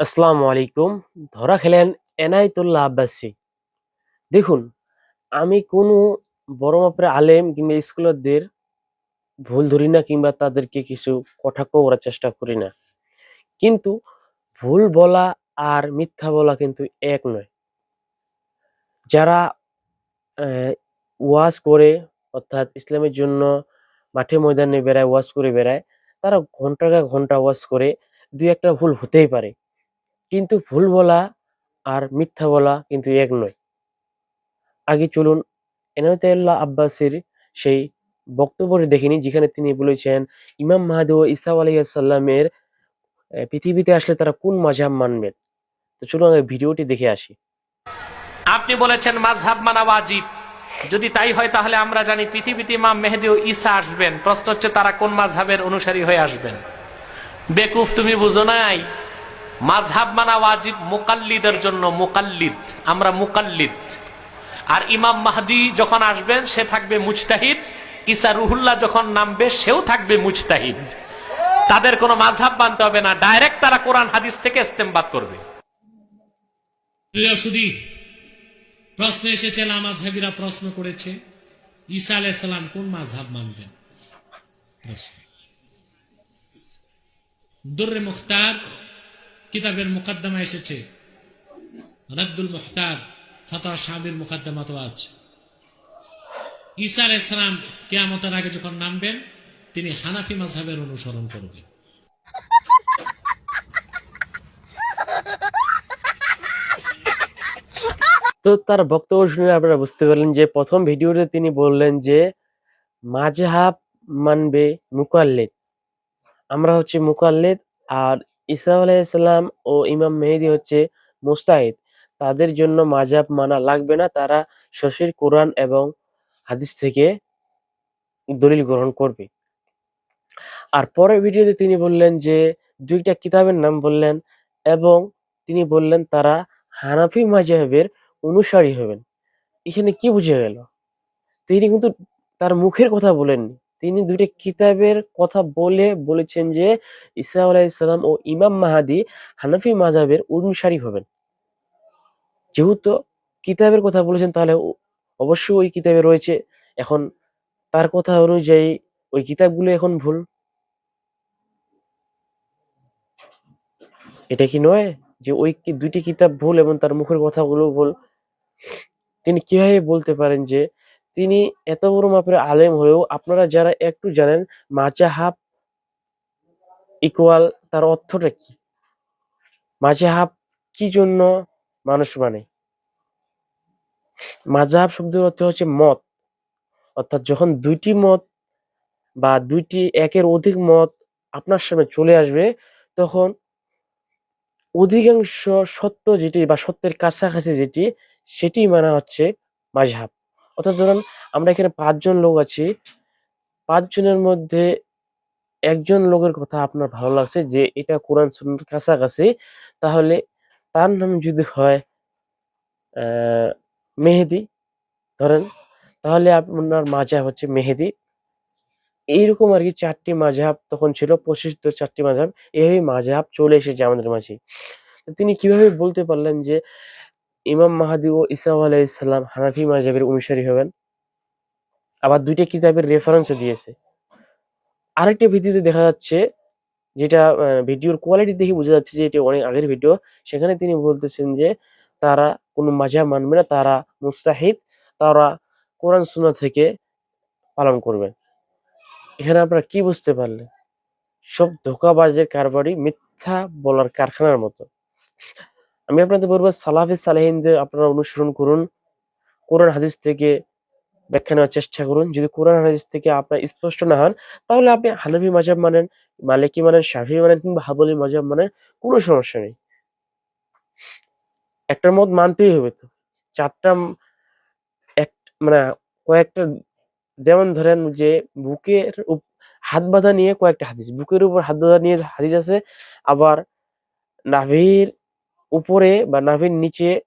আসসালামু আলাইকুম। ধরা খেলেন এনায়েতুল্লাহ আব্বাসী। দেখুন, আমি কোনো বড় মাপের আলেম কিংবা স্কলারদের ভুল ধরি না কিংবা তাদেরকে কিছু কটাক্ষ করার চেষ্টা করি না। কিন্তু ভুল বলা আর মিথ্যা বলা কিন্তু এক নয়। যারা ওয়াজ করে, অর্থাৎ ইসলামের জন্য মাঠে ময়দানে বেড়ায়, ওয়াজ করে বেড়ায়, তারা ঘণ্টার পর ঘণ্টা ওয়াজ করে, দুই একটা ভুল হতেই পারে। কিন্তু ভুল বলা আর মিথ্যা বলা কিন্তু এক নয়। আগে চলুন এনায়েতুল্লাহ আব্বাসীর সেই বক্তব্যটি দেখিনি যেখানে তিনি বলেছেন, ইমাম মাহাদি ও ইসা আলাইসাল্লামের পৃথিবীতে আসলে তারা কোন মাঝাব মানবেন? তো চলুন আগে ভিডিওটি দেখে আসি। আপনি বলেছেন মাঝহাব মানা ওয়াজিব। যদি তাই হয়, তাহলে আমরা জানি পৃথিবীতে ইমাম মেহেদি ও ঈসা আসবেন। প্রশ্ন হচ্ছে, তারা কোন মাঝহাবের অনুসারী হয়ে আসবেন? বেকুফ, তুমি বুঝো নাই? মাঝহাব মানা ওয়াজিব, মুকাল্লিদের জন্য মুকাল্লিদ, আমরা মুকাল্লিদ। আর ইমাম মাহদি যখন আসবেন, সে থাকবে মুজতাহিদ। ঈসা রুহুল্লাহ যখন নামবে, সেও থাকবে মুজতাহিদ। তাদের কোনো মাঝহাব মানতে হবে না, ডাইরেক্ট তারা কোরআন, হাদিস থেকে ইস্তেমবাদ করবে। প্রশ্ন এসেছে লামাজহাবিরা প্রশ্ন করেছে, ঈসা আলাইসাল্লাম কোন মাঝহাব মানবেন? প্রশ্ন। দুর্রে মুখতার কিতাবের মুকদ্দমা এসেছে। রদ্দুল মুখতার ফতহ সাহাবির মুকদ্দমাত আছে ঈসা আলাইসালাম কেয়ামতের আগে যখন নামবেন, তিনি হানাফি মাঝহাবের অনুসরণ করবেন। তো তার বক্তব্য শুনে আপনারা বুঝতে পারলেন যে প্রথম ভিডিওতে তিনি বললেন যে মাঝহাব মানবে মুকাল্লিদ। আমরা হচ্ছে মুকাল্লিদ আর ঈসা আলাইসাল্লাম ও ইমাম মেহেদি হচ্ছে মুস্তাহিদ। তাদের জন্য মাজাব মানা লাগবে না। তারা শশীর কোরআন এবং হাদিস থেকে দলিল গ্রহণ করবে। আর পরের ভিডিওতে তিনি বললেন যে, দুইটা কিতাবের নাম বললেন এবং তিনি বললেন তারা হানাফি মাযহাবের অনুসারী হবেন। এখানে কি বুঝে গেল? তিনি কিন্তু তার মুখের কথা বলেননি। তিনি দুইটা কিতাবের কথা বলে বলেছেন যে ঈসা আলাইসাল্লাম ও ইমাম মাহাদি হানাফি মাযহাবের অনুসারী হবেন। যেহেতু কিতাবের কথা বলেছেন, তাহলে অবশ্যই ওই কিতাবে রয়েছে। এখন তার কথা অনুযায়ী ওই কিতাবগুলো এখন ভুল। এটা কি নয় যে ওই দুইটি কিতাব ভুল এবং তার মুখের কথাগুলো ভুল? তিনি কীভাবে বলতে পারেন যে তিনি এত বড় মাপের আলেম হয়েও আপনারা যারা একটু জানেন মাজাহাব ইকুয়াল তার অর্থটা কি? মাজাহাব কি জন্য মানুষ মানে? মাজাহাব শব্দের অর্থ হচ্ছে মত। অর্থাৎ যখন দুইটি মত বা দুইটি একের অধিক মত আপনার সামনে চলে আসবে, তখন অধিকাংশ সত্য যেটি বা সত্যের কাছাকাছি যেটি, সেটি মানা হচ্ছে মাঝহাব অর্থাৎ ধরুন আমরা এখানে পাঁচজন লোক আছি, পাঁচজনের মধ্যে একজন লোকের কথা আপনার ভালো লাগছে যে এটা কোরআন সুন্নাহর কাছাকাছি, তাহলে তার নাম যদি হয় মেহেদি, ধরেন, তাহলে আপনার মাঝহাব হচ্ছে মেহেদি। এইরকম আর কি চারটি মাঝহাব তখন ছিল প্রসিদ্ধ চারটি মাঝহাব এইভাবে মাঝহাব চলে এসেছে আমাদের মাঝে। তিনি কীভাবে বলতে পারলেন যে ইমাম মাহাদি ও ইসা আলাইসাল্লাম হানাফি মাঝহাবের অনুসারী হবেন। আবার দুইটা কিতাবের রেফারেন্স দিয়েছে। আরেকটা ভিডিওতে দেখা যাচ্ছে, যেটা ভিডিওর কোয়ালিটি দেখে বোঝা যাচ্ছে যে এটা অনেক আগের ভিডিও। সেখানে তিনি বলতেছেন যে তারা কোনো মাঝহাব মানবে না, তারা মুস্তাহিদ, তারা কোরআন, সুন্নাহ থেকে পালন করবে। এখানে আপনারা কি বুঝতে পারলেন? সব ধোকাবাজের কারবারই মিথ্যা বলার কারখানার মতো। আমি আপনাদের বলব, সালাফি সালেহিনদের আপনারা অনুসরণ করুন। কোরআন হাদিস থেকে ব্যাখ্যা নেওয়ার চেষ্টা করুন। যদি কোরআন হাদিস থেকে আপনার স্পষ্ট না হন, তাহলে আপনি হানাফি মাজাব মানেন, মালিকি মানেন, শাফি মানেন কিংবা হাবলি মাজাব মানেন, কোনো সমস্যা নেই। একটার মত মানতেই হবে তো। চারটা এক মানে কয়েকটা যেমন ধরেন যে বুকের হাত বাঁধা নিয়ে কয়েকটা হাদিস, বুকের উপর হাত বাঁধা নিয়ে হাদিস আছে, আবার নাভির উপরে বা নাভির নিচে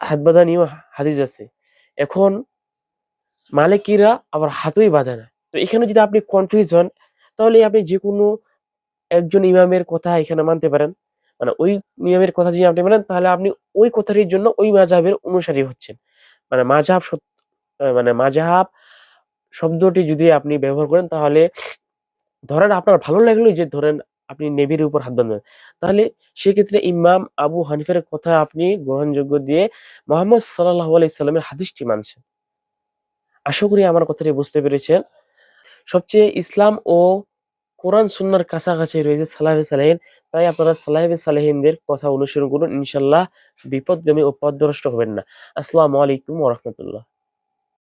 হাত বাঁধা নিয়েও হাদিস আছে। এখন মালিকিরা আবার হাতই বাঁধে না। তো এখানে যদি আপনি কনফিউজ হন, তাহলে আপনি যে কোনো একজন ইমামের কথা এখানে মানতে পারেন। মানে ওই নিয়মের কথা যদি আপনি মানেন, তাহলে আপনি ওই কথাটির জন্য ওই মাযহাবের অনুসারী হচ্ছেন। মানে সত- মানে মাযহাব শব্দটি যদি আপনি ব্যবহার করেন, তাহলে ধরেন আপনার ভালো লাগল যে ধরেন আপনি নেভির উপর হাত বাঁধবেন। তাহলে সেক্ষেত্রে ইমাম আবু হানিফের কথা আপনি গ্রহণযোগ্য দিয়ে মোহাম্মদ সাল্লাহ আলাইসাল্লামের হাদিসটি মানছেন। আশা করি আমার কথাটি বুঝতে পেরেছেন। সবচেয়ে ইসলাম ও কোরআন সুন্নার কাছাকাছি রয়েছে সালাহে সালাহিন, তাই আপনারা সালাহে সালাহিনদের কথা অনুসরণ করুন। ইনশাল্লাহ বিপদগামী ও পথভ্রষ্ট হবেন না। আসসালামু আলাইকুম ওরহমতুল্লাহ